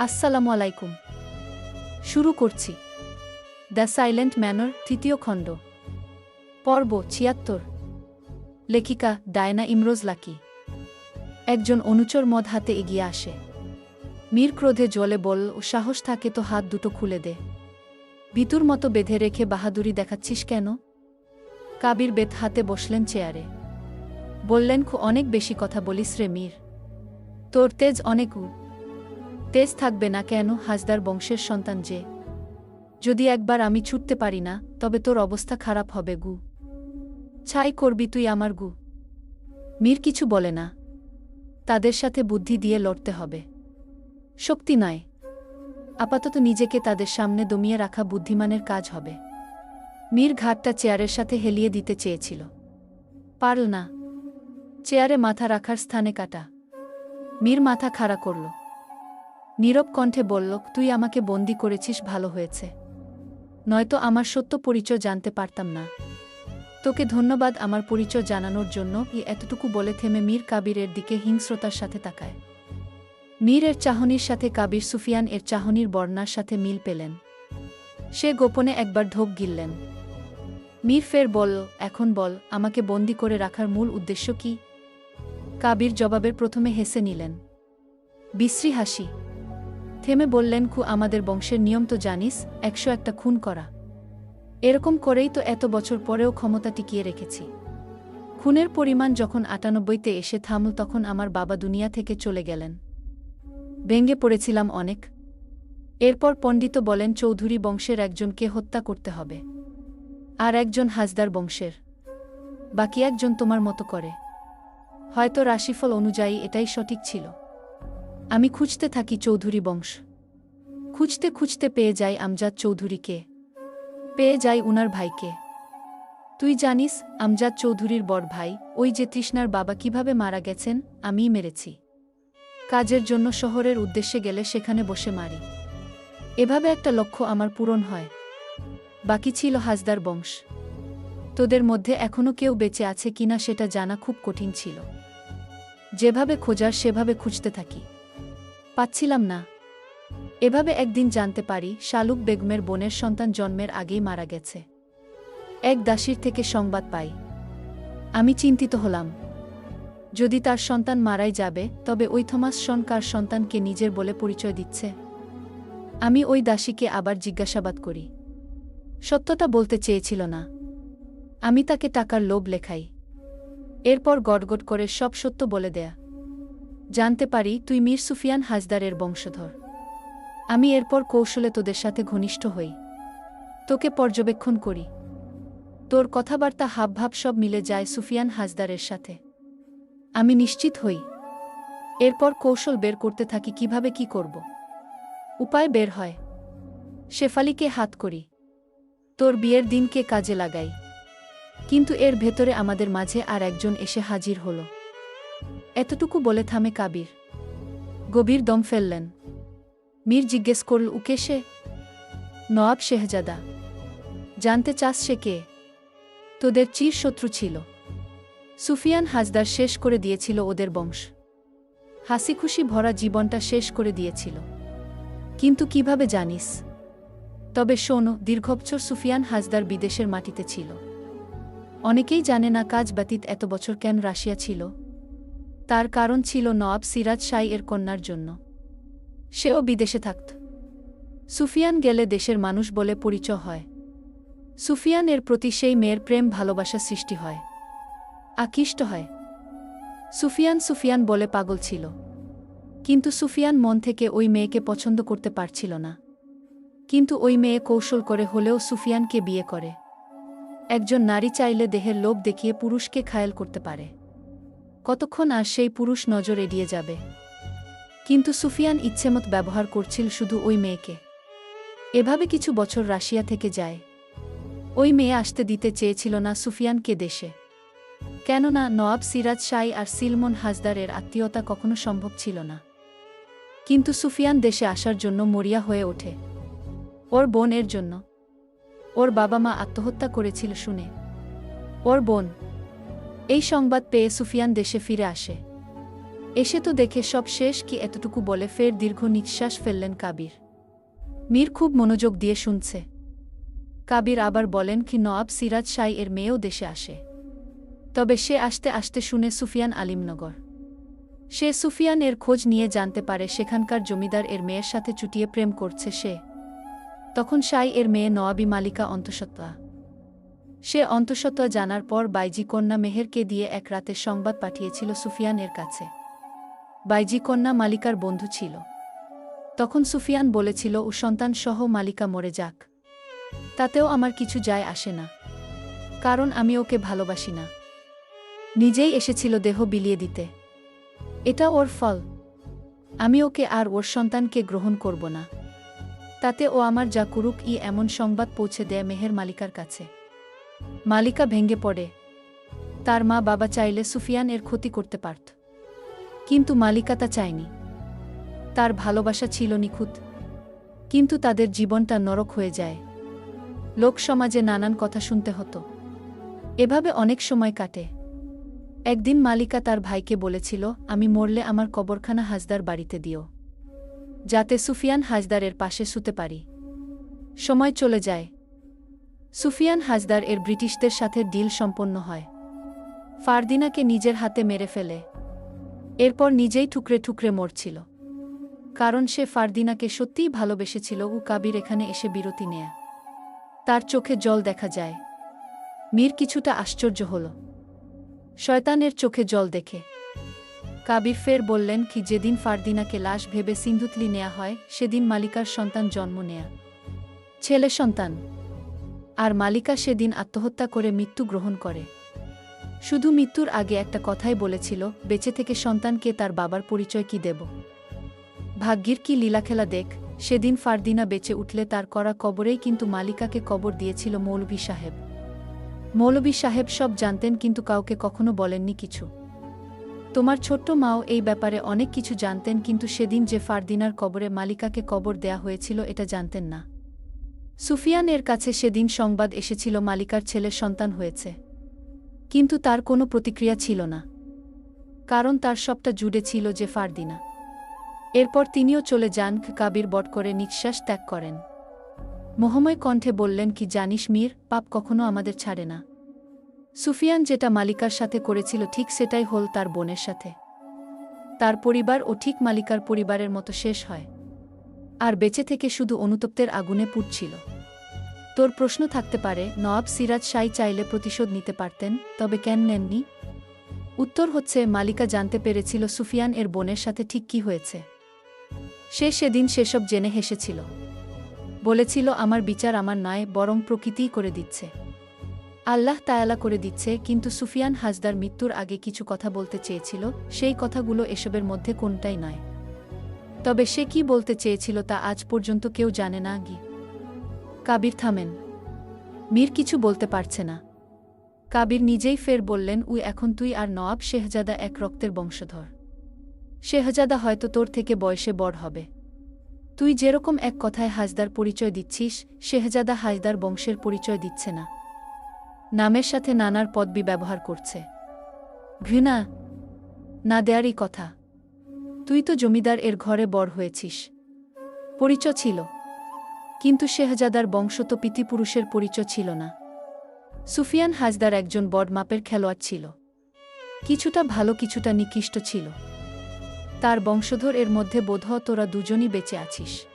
আসসালামু আলাইকুম। শুরু করছি। দ্য সাইলেন্ট ম্যানর তৃতীয় খণ্ড। পর্ব ছিয়াত্তর। লেখিকা ডায়না ইমরোজ লাকি। একজন অনুচর মদ হাতে এগিয়ে আসে। মীর ক্রোধে জলে বল ও সাহস থাকে তো হাত দুটো খুলে দে। ভিতুর মতো বেঁধে রেখে বাহাদুরি দেখাচ্ছিস কেন? কাবির বেত হাতে বসলেন চেয়ারে। বললেন, খু, অনেক বেশি কথা বলিস রে মীর। তোর তেজ অনেক উ তেজ থাকবে না কেন হাজদার বংশের সন্তান যে। যদি একবার আমি ছুটতে পারি না, তবে তোর অবস্থা খারাপ হবে গু। ছাই করবি তুই আমার গু। মীর কিছু বলে না। তাদের সাথে বুদ্ধি দিয়ে লড়তে হবে। শক্তি নয় আপাতত নিজেকে তাদের সামনে দমিয়ে রাখা বুদ্ধিমানের কাজ হবে। মীর ঘাটটা চেয়ারের সাথে হেলিয়ে দিতে চেয়েছিল। পারল না। চেয়ারে মাথা রাখার স্থানে কাটা। মীর মাথা খাড়া করল। নীরব কণ্ঠে বলল, তুই আমাকে বন্দি করেছিস, ভালো হয়েছে। নয়তো আমার সত্য পরিচয় জানতে পারতাম না। তোকে ধন্যবাদ আমার পরিচয় জানানোর জন্য, ই এতটুকু বলে থেমে মীর কাবিরের দিকে হিংস্রতার সাথে তাকায়। মীর এর চাহনির সাথে কাবির সুফিয়ান এর চাহনির বর্ণার সাথে মিল পেলেন। সে গোপনে একবার ঢোক গিললেন। মীর ফের বলল, এখন বল, আমাকে বন্দি করে রাখার মূল উদ্দেশ্য কি? কাবির জবাবের প্রথমে হেসে নিলেন, বিশ্রী হাসি। থেমে বললেন, খু, আমাদের বংশের নিয়ম তো জানিস, একশো একটা খুন করা। এরকম করেই তো এত বছর পরেও ক্ষমতা টিকিয়ে রেখেছি। খুনের পরিমাণ যখন আটানব্বইতে এসে থামল, তখন আমার বাবা দুনিয়া থেকে চলে গেলেন। ভেঙ্গে পড়েছিলাম অনেক। এরপর পণ্ডিত বলেন, চৌধুরী বংশের একজনকে হত্যা করতে হবে। আর একজন হাজদার বংশের। বাকি একজন তোমার মতো করে। হয়তো রাশিফল অনুযায়ী এটাই সঠিক ছিল। আমি খুঁজতে থাকি চৌধুরী বংশ। খুঁজতে খুঁজতে পেয়ে যাই আমজাদ চৌধুরীকে। পেয়ে যাই উনার ভাইকে। তুই জানিস, আমজাদ চৌধুরীর বড় ভাই, ওই যে তৃষ্ণার বাবা কীভাবে মারা গেছেন, আমিই মেরেছি। কাজের জন্য শহরের উদ্দেশ্যে গেলে সেখানে বসে মারি। এভাবে একটা লক্ষ্য আমার পূরণ হয়। বাকি ছিল হাজদার বংশ। তোদের মধ্যে এখনও কেউ বেঁচে আছে কিনা সেটা জানা খুব কঠিন ছিল। যেভাবে খোঁজার সেভাবে খুঁজতে থাকি। পাচ্ছিলাম না। এভাবে একদিন জানতে পারি শালুক বেগমের বোনের সন্তান জন্মের আগেই মারা গেছে। এক দাসীর থেকে সংবাদ পাই। আমি চিন্তিত হলাম। যদি তার সন্তান মারাই যাবে, তবে ওই থমাস শন কার সন্তানকে নিজের বলে পরিচয় দিচ্ছে? আমি ওই দাসীকে আবার জিজ্ঞাসাবাদ করি। সত্যতা বলতে চেয়েছিল না। আমি তাকে টাকার লোভ লেখাই। এরপর গটগট করে সব সত্য বলে দেয়া। জানতে পারি তুই মীর সুফিয়ান হাজদারের বংশধর। আমি এরপর কৌশলে তোদের সাথে ঘনিষ্ঠ হই। তোকে পর্যবেক্ষণ করি। তোর কথাবার্তা হাবভাব সব মিলে যায় সুফিয়ান হাজদারের সাথে। আমি নিশ্চিত হই। এরপর কৌশল বের করতে থাকি কীভাবে কি করব। উপায় বের হয়। শেফালিকে হাত করি। তোর বিয়ের দিনকে কাজে লাগাই। কিন্তু এর ভেতরে আমাদের মাঝে আর একজন এসে হাজির হল। এতটুকু বলে থামে কাবির। গভীর দম ফেললেন। মীর জিজ্ঞেস করল উকে সে? নওয়াব শেহজাদা। জানতে চাস সে কে? তোদের চির শত্রু ছিল। সুফিয়ান হাজদার শেষ করে দিয়েছিল ওদের বংশ। হাসি খুশি ভরা জীবনটা শেষ করে দিয়েছিল। কিন্তু কীভাবে জানিস? তবে শোনো, দীর্ঘবছর সুফিয়ান হাজদার বিদেশের মাটিতে ছিল। অনেকেই জানে না কাজ ব্যতীত এত বছর কেন রাশিয়া ছিল। তার কারণ ছিল নওয়াব সিরাজ শাই এর কন্যার জন্য। সেও বিদেশে থাকত। সুফিয়ান গেলে দেশের মানুষ বলে পরিচয় হয়। সুফিয়ান এর প্রতি সেই মেয়ের প্রেম ভালোবাসা সৃষ্টি হয়। আকৃষ্ট হয়। সুফিয়ান সুফিয়ান বলে পাগল ছিল। কিন্তু সুফিয়ান মন থেকে ওই মেয়েকে পছন্দ করতে পারছিল না। কিন্তু ওই মেয়ে কৌশল করে হলেও সুফিয়ানকে বিয়ে করে। একজন নারী চাইলে দেহের লোভ দেখিয়ে পুরুষকে খায়াল করতে পারে। কতক্ষণ আর সেই পুরুষ নজর এড়িয়ে যাবে? কিন্তু সুফিয়ান ইচ্ছেমত ব্যবহার করছিল শুধু ওই মেয়েকে। এভাবে কিছু বছর রাশিয়া থেকে যায়। ওই মেয়ে আসতে দিতে চেয়েছিল না সুফিয়ানকে দেশে। কেননা নওয়াব সিরাজ শাই আর সিলমন হাজদারের আত্মীয়তা কখনো সম্ভব ছিল না। কিন্তু সুফিয়ান দেশে আসার জন্য মরিয়া হয়ে ওঠে। ওর বোন এর জন্য। ওর বাবা মা আত্মহত্যা করেছিল শুনে। ওর বোন এই সংবাদ পেয়ে সুফিয়ান দেশে ফিরে আসে। এসে তো দেখে সব শেষ কি এতটুকু বলে ফের দীর্ঘ নিঃশ্বাস ফেললেন কাবির। মীর খুব মনোযোগ দিয়ে শুনছে। কাবির আবার বলেন কি, নওয়াব সিরাজ শাই এর মেয়েও দেশে আসে। তবে সে আসতে আসতে শুনে সুফিয়ান আলিমনগর। সে সুফিয়ান এর খোঁজ নিয়ে জানতে পারে সেখানকার জমিদার এর মেয়ের সাথে চুটিয়ে প্রেম করছে সে। তখন শাই এর মেয়ে নওয়াবি মালিকা অন্তঃসত্ত্বা। সে অন্তঃসত্ত্বা জানার পর বাইজি কন্যা মেহেরকে দিয়ে এক রাতে সংবাদ পাঠিয়েছিল সুফিয়ানের কাছে। বাইজি কন্যা মালিকার বন্ধু ছিল। তখন সুফিয়ান বলেছিল, ও সন্তান সহ মালিকা মরে যাক। তাতেও আমার কিছু যায় আসে না। কারণ আমি ওকে ভালোবাসি না। নিজেই এসেছিল দেহ বিলিয়ে দিতে। এটা ওর ফল। আমি ওকে আর ওর সন্তানকে গ্রহণ করব না। তাতে ও আমার যা কুরুক, ই এমন সংবাদ পৌঁছে দেয় মেহের মালিকার কাছে। মালিকা ভেঙে পড়ে। তার মা বাবা চাইলে সুফিয়ান এর ক্ষতি করতে পারত। কিন্তু মালিকা তা চায়নি। তার ভালোবাসা ছিল নিখুঁত। কিন্তু তাদের জীবনটা নরক হয়ে যায়। লোক সমাজে নানান কথা শুনতে হতো। এভাবে অনেক সময় কাটে। একদিন মালিকা তার ভাইকে বলেছিল, আমি মরলে আমার কবরখানা হাজদার বাড়িতে দিও। যাতে সুফিয়ান হাজদারের পাশে শুতে পারি। সময় চলে যায়। সুফিয়ান হাজদার এর ব্রিটিশদের সাথে ডিল সম্পন্ন হয়। ফারদিনাকে নিজের হাতে মেরে ফেলে। এরপর নিজেই ঠুকরে ঠুকরে মরছিল। কারণ সে ফারদিনাকে সত্যিই ভালোবেসেছিল ও কাবির এখানে এসে বিরতি নেয়া। তার চোখে জল দেখা যায়। মীর কিছুটা আশ্চর্য হল। শয়তানের চোখে জল দেখে। কাবির ফের বললেন কি, যেদিন ফারদিনাকে লাশ ভেবে সিন্ধুতলি নেয়া হয়, সেদিন মালিকার সন্তান জন্ম নেয়া। ছেলে সন্তান আর মালিকা সেদিন আত্মহত্যা করে মৃত্যু গ্রহণ করে। শুধু মৃত্যুর আগে একটা কথাই বলেছিল, বেঁচে থেকে সন্তানকে তার বাবার পরিচয় কি দেব? ভাগ্যির কি লীলাখেলা দেখ, সেদিন ফারদিনা বেঁচে উঠলে তার করা কবরেই কিন্তু মালিকাকে কবর দিয়েছিল মৌলভী সাহেব। মৌলভী সাহেব সব জানতেন কিন্তু কাউকে কখনো বলেননি কিছু। তোমার ছোট্ট মাও এই ব্যাপারে অনেক কিছু জানতেন কিন্তু সেদিন যে ফারদিনার কবরে মালিকাকে কবর দেয়া হয়েছিল এটা জানতেন না। সুফিয়ান এর কাছে সেদিন সংবাদ এসেছিল, মালিকার ছেলের সন্তান হয়েছে। কিন্তু তার কোনো প্রতিক্রিয়া ছিল না। কারণ তার সবটা জুড়ে ছিল যে ফারদিনা। এরপর তিনিও চলে যান কাবির বট করে নিঃশ্বাস ত্যাগ করেন। মোহময় কণ্ঠে বললেন, কি জানিস মীর, পাপ কখনো আমাদের ছাড়ে না। সুফিয়ান যেটা মালিকার সাথে করেছিল ঠিক সেটাই হল তার বোনের সাথে। তার পরিবার ও ঠিক মালিকার পরিবারের মতো শেষ হয়। আর বেঁচে থেকে শুধু অনুতপ্তের আগুনে পুড়ছিল। তোর প্রশ্ন থাকতে পারে, নওয়াব সিরাজ শাই চাইলে প্রতিশোধ নিতে পারতেন, তবে কেন নেননি? উত্তর হচ্ছে, মালিকা জানতে পেরেছিল সুফিয়ান এর বোনের সাথে ঠিক কি হয়েছে। সে সেদিন সেসব জেনে হেসেছিল। বলেছিল, আমার বিচার আমার নয়, বরং প্রকৃতিই করে দিচ্ছে। আল্লাহ তায়ালা করে দিচ্ছে। কিন্তু সুফিয়ান হাজদার মৃত্যুর আগে কিছু কথা বলতে চেয়েছিল, সেই কথাগুলো এসবের মধ্যে কোনটাই নয়। তবে সে কি বলতে চেয়েছিল তা আজ পর্যন্ত কেউ জানে না, গি। কাবির থামেন। মীর কিছু বলতে পারছে না। কাবির নিজেই ফের বললেন, উই, এখন তুই আর নওয়াব শেহজাদা এক রক্তের বংশধর। শেহজাদা হয়তো তোর থেকে বয়সে বড় হবে। তুই যেরকম এক কথায় হাজদার পরিচয় দিচ্ছিস, শেহজাদা হাজদার বংশের পরিচয় দিচ্ছে না। নামের সাথে নানার পদবি ব্যবহার করছে। ঘৃণা, না দেয়ারই কথা। তুই তো জমিদার এর ঘরে বড় হয়েছিস। পরিচয় ছিল। কিন্তু শেহজাদার বংশ তো পিতৃপুরুষের পরিচয় ছিল না। সুফিয়ান হাজদার একজন বড় মাপের খেলোয়াড় ছিল। কিছুটা ভালো, কিছুটা নিকৃষ্ট ছিল। তার বংশধর এর মধ্যে বোধহ তোরা দুজনই বেঁচে আছিস।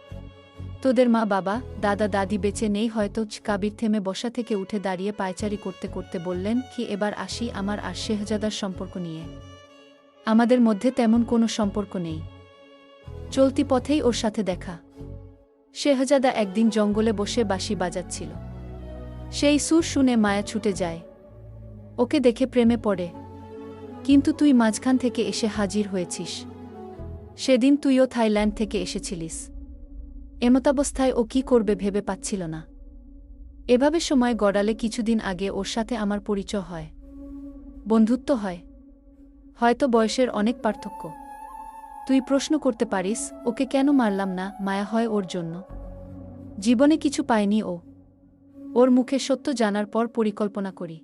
তোদের মা বাবা, দাদা দাদি বেঁচে নেই হয়তো কাবির থেমে বসা থেকে উঠে দাঁড়িয়ে পায়চারি করতে করতে বললেন, কি এবার আসি আমার আর শেহজাদার সম্পর্ক নিয়ে? আমাদের মধ্যে তেমন কোনো সম্পর্ক নেই। চলতি পথেই ওর সাথে দেখা। শেহজাদা একদিন জঙ্গলে বসে বাঁশি বাজাচ্ছিল। সেই সুর শুনে মায়া ছুটে যায়। ওকে দেখে প্রেমে পড়ে। কিন্তু তুই মাঝখান থেকে এসে হাজির হয়েছিস। সেদিন তুইও থাইল্যান্ড থেকে এসেছিলিস। এমতাবস্থায় ও কি করবে ভেবে পাচ্ছিল না। এভাবে সময় গড়ালে কিছুদিন আগে ওর সাথে আমার পরিচয় হয়। বন্ধুত্ব হয়। হয়তো বয়সের অনেক পার্থক্য। তুই প্রশ্ন করতে পারিস, ওকে কেন মারলাম না? মায়া হয় ওর জন্য। জীবনে কিছু পায়নি ও। ওর মুখে সত্য জানার পর পরিকল্পনা করি।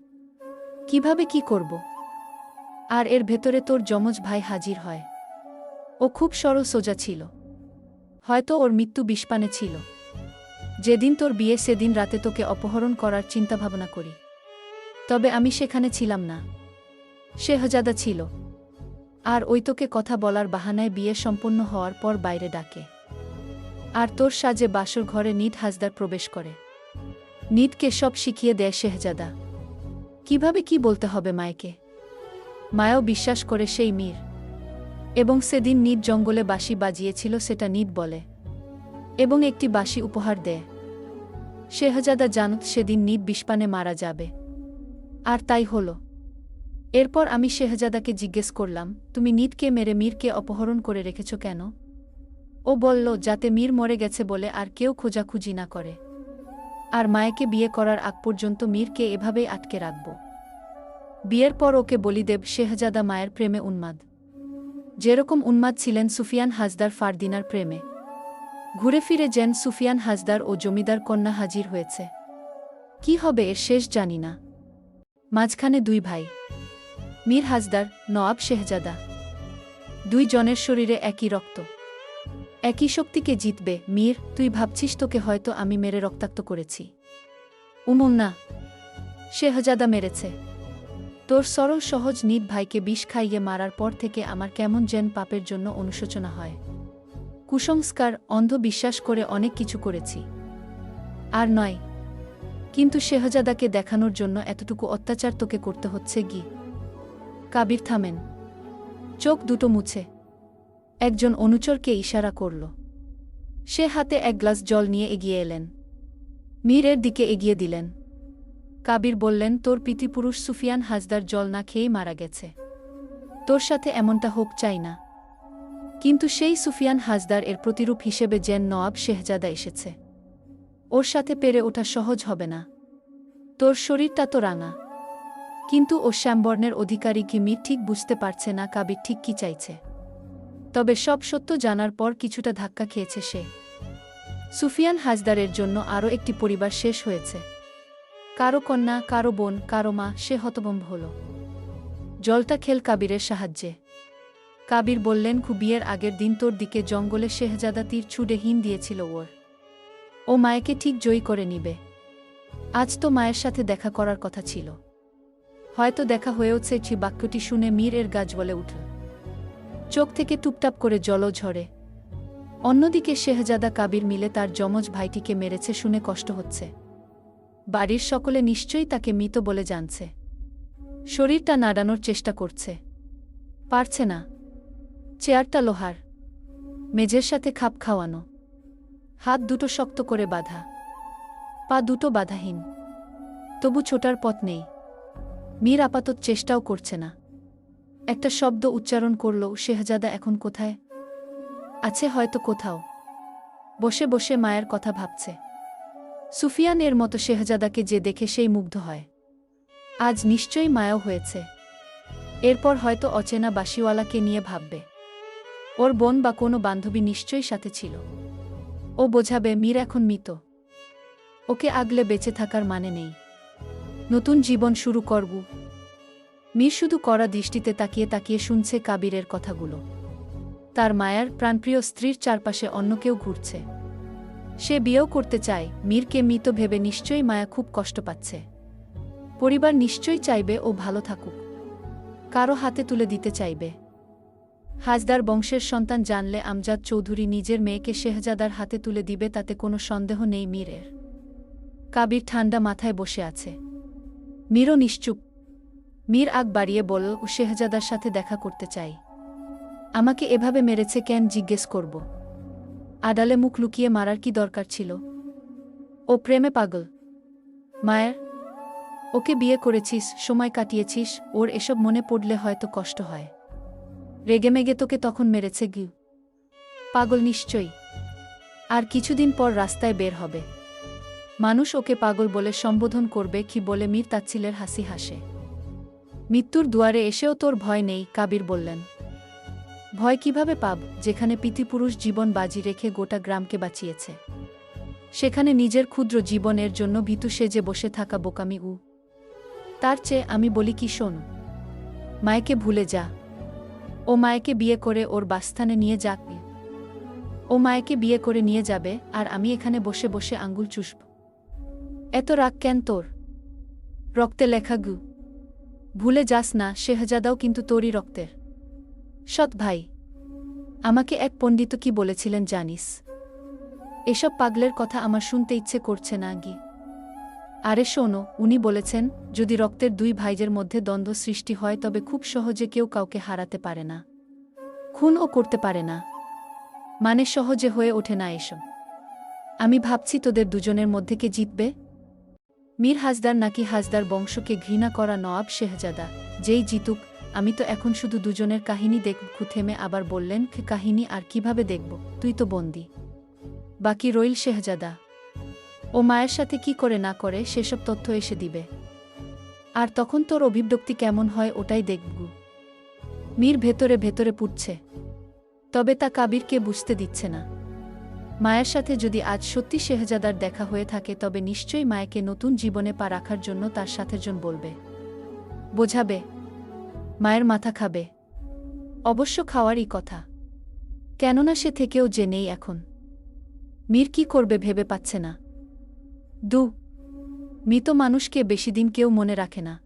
কীভাবে কি করব? আর এর ভেতরে তোর যমজ ভাই হাজির হয়। ও খুব সরল সোজা ছিল। হয়তো ওর মৃত্যু বিষপানে ছিল। যেদিন তোর বিয়ে, সেদিন রাতে তোকে অপহরণ করার চিন্তাভাবনা করি। তবে আমি সেখানে ছিলাম না। শেহজাদা ছিল। আর ওই তোকে কথা বলার বাহানায় বিয়ে সম্পন্ন হওয়ার পর বাইরে ডাকে। আর তোর সাজে বাসর ঘরে নিট হাজদার প্রবেশ করে। নিটকে সব শিখিয়ে দেয় শেহজাদা। কীভাবে কি বলতে হবে মায়কে? মায়াও বিশ্বাস করে সেই মীর। এবং সেদিন নিট জঙ্গলে বাঁশি বাজিয়েছিল সেটা নিট বলে। এবং একটি বাঁশি উপহার দেয়। শেহজাদা জানত সেদিন নিট বিষপানে মারা যাবে। আর তাই হল। এরপর আমি শেহজাদাকে জিজ্ঞেস করলাম, তুমি নিটকে মেরে মীরকে অপহরণ করে রেখেছ কেন? ও বলল, যাতে মীর মরে গেছে বলে আর কেউ খোঁজাখুঁজি না করে। আর মায়েকে বিয়ে করার আগ পর্যন্ত মীরকে এভাবেই আটকে রাখব। বিয়ের পর ওকে বলিদেব, শেহজাদা মায়ের প্রেমে উন্মাদ। যেরকম উন্মাদ ছিলেন সুফিয়ান হাজদার ফারদিনার প্রেমে। ঘুরে ফিরে যেন সুফিয়ান হাজদার ও জমিদার কন্যা হাজির হয়েছে। কি হবে এর শেষ জানি না। মাঝখানে দুই ভাই। মীর হাজদার নওয়াব শেহজাদা। দুই জনের শরীরে একই রক্ত। একই শক্তিকে জিতবে, মীর, তুই ভাবছিস তোকে হয়তো আমি মেরে রক্তাক্ত করেছি। উমুন না। শেহজাদা মেরেছে। তোর সরল, সহজ, নিট ভাইকে বিষ খাইয়ে মারার পর থেকে আমার কেমন যেন পাপের জন্য অনুশোচনা হয়। কুসংস্কার অন্ধ বিশ্বাস করে অনেক কিছু করেছি। আর নয়, কিন্তু শেহজাদাকে দেখানোর জন্য এতটুকু অত্যাচার তোকে করতে হচ্ছে গি কাবির থামেন। চোখ দুটো মুছে। একজন অনুচরকে ইশারা করল। সে হাতে এক গ্লাস জল নিয়ে এগিয়ে এলেন। মীরের দিকে এগিয়ে দিলেন। কাবির বললেন, তোর পিতৃপুরুষ সুফিয়ান হাজদার জল না খেয়েই মারা গেছে। তোর সাথে এমনটা হোক চাই না। কিন্তু সেই সুফিয়ান হাজদার এর প্রতিরূপ হিসেবে জেন নওয়াব শেহজাদা এসেছে। ওর সাথে পেরে ওঠা সহজ হবে না। তোর শরীরটা তো রাঙা। কিন্তু ও শ্যামবর্ণের অধিকারী কিমি ঠিক বুঝতে পারছে না কাবির ঠিক কি চাইছে। তবে সব সত্য জানার পর কিছুটা ধাক্কা খেয়েছে সে। সুফিয়ান হাজদারের জন্য আরও একটি পরিবার শেষ হয়েছে। কারও কন্যা, কারও বোন, কারও মা, সে হতভম্ব হল। জলটা খেল কাবিরের সাহায্যে। কাবির বললেন, খুবিয়ের আগের দিন তোর দিকে জঙ্গলে শেহজাদা তীর ছুড়ে হিন দিয়েছিল ওর। ও মায়েকে ঠিক জয়ী করে নিবে। আজ তো মায়ের সাথে দেখা করার কথা ছিল। হয়তো দেখা হয়েওছে ছি বাক্যটি শুনে মীর এর গাছ বলে উঠল। চোখ থেকে টুপটাপ করে জলও ঝরে। অন্যদিকে শেহজাদা কাবির মিলে তার যমজ ভাইটিকে মেরেছে শুনে কষ্ট হচ্ছে। বাড়ির সকলে নিশ্চয়ই তাকে মৃত বলে জানছে। শরীরটা নাড়ানোর চেষ্টা করছে। পারছে না। চেয়ারটা লোহার। মেঝের সাথে খাপ খাওয়ানো। হাত দুটো শক্ত করে বাঁধা। পা দুটো বাধাহীন। তবু ছোটার পথ নেই। মীর আপাতত চেষ্টাও করছে না। একটা শব্দ উচ্চারণ করল, শেহজাদা এখন কোথায়? আছে হয়তো কোথাও। বসে বসে মায়ের কথা ভাবছে। সুফিয়ান এর মতো শেহজাদাকে যে দেখে সেই মুগ্ধ হয়। আজ নিশ্চয়ই মায়াও হয়েছে। এরপর হয়তো অচেনা বাসিওয়ালাকে নিয়ে ভাববে। ওর বোন বা কোনো বান্ধবী নিশ্চয়ই সাথে ছিল। ও বোঝাবে, মীর এখন মৃত। ওকে আগলে বেঁচে থাকার মানে নেই। নতুন জীবন শুরু করবু। মীর শুধু কড়া দৃষ্টিতে তাকিয়ে তাকিয়ে শুনছে কাবিরের কথাগুলো। তার মায়ার প্রাণপ্রিয় স্ত্রীর চারপাশে অন্য কেউ ঘুরছে। সে বিয়েও করতে চায়, মীরকে মৃত ভেবে নিশ্চয়ই মায়া খুব কষ্ট পাচ্ছে। পরিবার নিশ্চয়ই চাইবে ও ভালো থাকুক। কারও হাতে তুলে দিতে চাইবে। হাজদার বংশের সন্তান জানলে আমজাদ চৌধুরী নিজের মেয়েকে শেহজাদার হাতে তুলে দিবে তাতে কোনো সন্দেহ নেই মীরের। কাবির ঠান্ডা মাথায় বসে আছে। মীরও নিশ্চুপ। মীর আগ বাড়িয়ে বলল শেহজাদার সাথে দেখা করতে চাই। আমাকে এভাবে মেরেছে কেন জিজ্ঞেস করব। আডালে মুখ লুকিয়ে মারার কি দরকার ছিল? ও প্রেমে পাগল। মায়ের, ওকে বিয়ে করেছিস, সময় কাটিয়েছিস, ওর এসব মনে পড়লে হয়তো কষ্ট হয়। রেগেমেগে তোকে তখন মেরেছে গিউ। পাগল নিশ্চয়ই। আর কিছুদিন পর রাস্তায় বের হবে। মানুষ ওকে পাগল বলে সম্বোধন করবে কি বলে মীর তাচ্ছিলের হাসি হাসে। মৃত্যুর দুয়ারে এসেও তোর ভয় নেই, কাবির বললেন। ভয় কীভাবে পাব? যেখানে পিতৃপুরুষ জীবন বাজি রেখে গোটা গ্রামকে বাঁচিয়েছে। সেখানে নিজের ক্ষুদ্র জীবনের জন্য ভীতু সেজে বসে থাকা বোকামি উ। তার চেয়ে আমি বলি কি শোন, মায়কে ভুলে যা। ও মায়েকে বিয়ে করে ওর বাসস্থানে নিয়ে যাক। ও মায়েকে বিয়ে করে নিয়ে যাবে, আর আমি এখানে বসে বসে আঙ্গুল চুষব। এত রাগ কেন তোর? রক্তে লেখা গু। ভুলে যাস না, শেহজাদাও কিন্তু তোরই রক্তের। সৎ ভাই, আমাকে এক পণ্ডিত কি বলেছিলেন জানিস? এসব পাগলের কথা আমার শুনতে ইচ্ছে করছে না গি আরে শোনো, উনি বলেছেন, যদি রক্তের দুই ভাইজের মধ্যে দ্বন্দ্ব সৃষ্টি হয়, তবে খুব সহজে কেউ কাউকে হারাতে পারে না। খুনও করতে পারে না। মানে সহজে হয়ে ওঠে না এসব। আমি ভাবছি তোদের দুজনের মধ্যে কে জিতবে? মীর হাজদার নাকি হাজদার বংশকে ঘৃণা করা নওয়াব শেহজাদা, যেই জিতুক, আমি তো এখন শুধু দুজনের কাহিনী দেখব, থেমে আবার বললেন "কে কাহিনী আর কীভাবে দেখব? তুই তো বন্দি। বাকি রইল শেহজাদা। ও মায়ের সাথে কি করে না করে, সেসব তথ্য এসে দিবে। আর তখন তোর অভিব্যক্তি কেমন হয়, ওটাই দেখব। মীর ভেতরে ভেতরে পুড়ছে। তবে তা কাবিরকে বুঝতে দিচ্ছে না। মায়ের সাথে যদি আজ সত্যি শেহজাদার দেখা হয়ে থাকে, তবে নিশ্চয়ই মায়েকে নতুন জীবনে পা রাখার জন্য তার সাথেজন বলবে। বোঝাবে, মায়ের মাথা খাবে। অবশ্য খাওয়ারই কথা। কেননা সে থেকেও যে নেই এখন। মীর কি করবে ভেবে পাচ্ছে না। দু, মৃত মানুষকে বেশি দিন কেউ মনে রাখে না।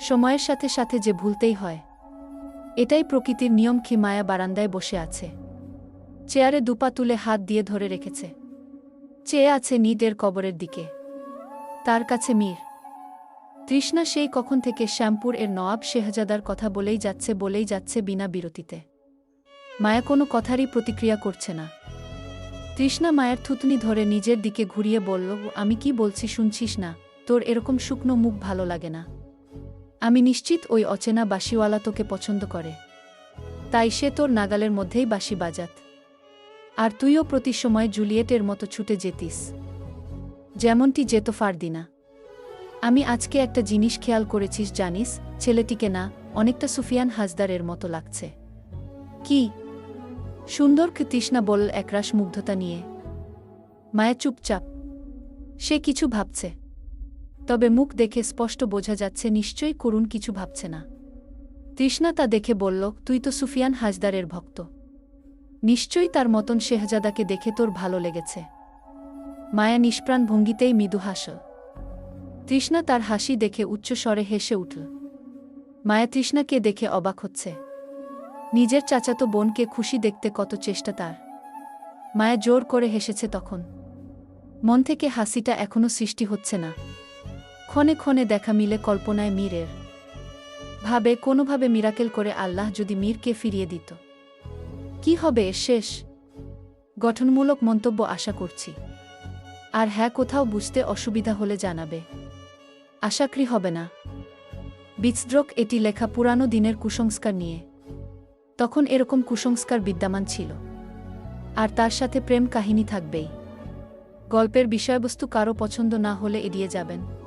সময়ের সাথে সাথে যে ভুলতেই হয়। এটাই প্রকৃতির নিয়ম কি মায়া বারান্দায় বসে আছে। চেয়ারে দুপা তুলে হাত দিয়ে ধরে রেখেছে। চেয়ে আছে নিদের কবরের দিকে। তার কাছে মীর। তৃষ্ণা সেই কখন থেকে শ্যামপুর এর নওয়াব শেহজাদার কথা বলেই যাচ্ছে বলেই যাচ্ছে বিনা বিরতিতে। মায়া কোনো কথারই প্রতিক্রিয়া করছে না। তৃষ্ণা মায়ের থুতনি ধরে নিজের দিকে ঘুরিয়ে বলল, আমি কি বলছি শুনছিস না? তোর এরকম শুকনো মুখ ভালো লাগে না। আমি নিশ্চিত ওই অচেনা বাঁশিওয়ালা তোকে পছন্দ করে। তাই সে তোর নাগালের মধ্যেই বাঁশি বাজাত। আর তুইও প্রতি সময় জুলিয়েটের মতো ছুটে যেতিস। যেমনটি যেত ফারদিনা। আমি আজকে একটা জিনিস খেয়াল করেছিস জানিস, ছেলেটিকে না, অনেকটা সুফিয়ান হাজদারের মতো লাগছে। কি? সুন্দর তৃষ্ণা বল একরাশ মুগ্ধতা নিয়ে। মায়া চুপচাপ। সে কিছু ভাবছে। তবে মুখ দেখে স্পষ্ট বোঝা যাচ্ছে নিশ্চয়ই করুণ কিছু ভাবছে না। তৃষ্ণা তা দেখে বলল, তুই তো সুফিয়ান হাজদারের ভক্ত। নিশ্চয়ই তার মতন শেহজাদাকে দেখে তোর ভালো লেগেছে। মায়া নিষ্প্রাণ ভঙ্গিতেই মৃদু হাস। তৃষ্ণা তার হাসি দেখে উচ্চস্বরে হেসে উঠল। মায়া তৃষ্ণাকে দেখে অবাক হচ্ছে। নিজের চাচাতো বোনকে খুশি দেখতে কত চেষ্টা তার। মায়া জোর করে হেসেছে তখন। মন থেকে হাসিটা এখনও সৃষ্টি হচ্ছে না। ক্ষণে ক্ষণে দেখা মিলে কল্পনায় মীরের। ভাবে কোনোভাবে মিরাকেল করে আল্লাহ যদি মীরকে ফিরিয়ে দিত। কি হবে শেষ? গঠনমূলক মন্তব্য আশা করছি। আর হ্যাঁ কোথাও বুঝতে অসুবিধা হলে জানাবে। আশাকৃ হবে না। বিচদ্রোক এটি লেখা পুরানো দিনের কুসংস্কার নিয়ে। তখন এরকম কুসংস্কার বিদ্যমান ছিল। আর তার সাথে প্রেম কাহিনী থাকবেই। গল্পের বিষয়বস্তু কারও পছন্দ না হলে এড়িয়ে যাবেন।